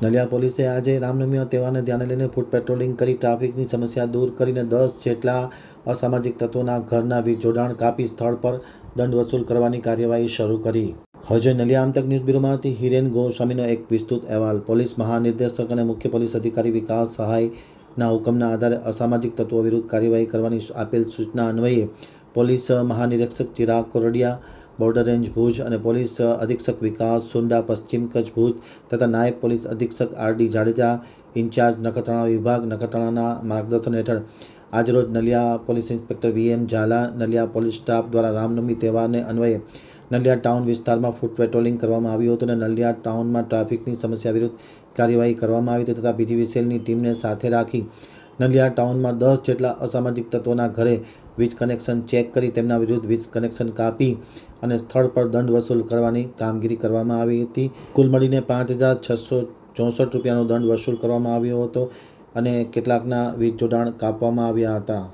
નલિયા પોલીસે આજે રામનવમીનો તહેવારને ધ્યાને લઈને ફૂટ પેટ્રોલિંગ કરી ટ્રાફિકની સમસ્યા દૂર કરીને દસ જેટલા અસામાજિક તત્વોના ઘરના વીજ જોડાણ કાપી સ્થળ પર દંડ વસૂલ કરવાની કાર્યવાહી શરૂ કરી. હજે નલિયા આમતક ન્યૂઝ બ્યુરોમાંથી હિરેન ગોસ્વામીનો એક વિસ્તૃત અહેવાલ. પોલીસ મહાનિર્દેશક અને મુખ્ય પોલીસ અધિકારી વિકાસ સહાયના હુકમના આધારે અસામાજિક તત્વો વિરુદ્ધ કાર્યવાહી કરવાની આપેલ સૂચના અન્વયે પોલીસ મહાનિરીક્ષક ચિરાગ કોરડિયા બોર્ડર રેન્જ ભુજ અને પોલીસ અધિક્ષક વિકાસ સુંડા, પશ્ચિમ કચ્છ ભુજ તથા નાયબ પોલીસ અધિક્ષક R D Jadeja in-charge Nakhatrana વિભાગ નખત્રાણાના માર્ગદર્શન હેઠળ આજરોજ Naliya police inspector V M Zala, Naliya police staff દ્વારા રામનવમી તહેવારને અન્વયે નલિયા ટાઉન વિસ્તારમાં ફૂટ પેટ્રોલિંગ કરવામાં આવ્યું હતું અને નલિયા ટાઉનમાં ટ્રાફિકની સમસ્યા વિરુદ્ધ કાર્યવાહી કરવામાં આવી હતી તથા પીજીવીસીએલની ટીમને સાથે રાખી નલિયા ટાઉનમાં દસ જેટલા અસામાજિક તત્વોના ઘરે વીજ કનેક્શન ચેક કરી તેમના વિરુદ્ધ વીજ કનેક્શન કાપી અને સ્થળ પર દંડ વસૂલ કરવાની કામગીરી કરવામાં આવી હતી. કુલ મળીને પાંચ હજાર છસો ચોસઠ રૂપિયાનો દંડ વસૂલ કરવામાં આવ્યો હતો અને કેટલાકના વીજ જોડાણ કાપવામાં આવ્યા હતા.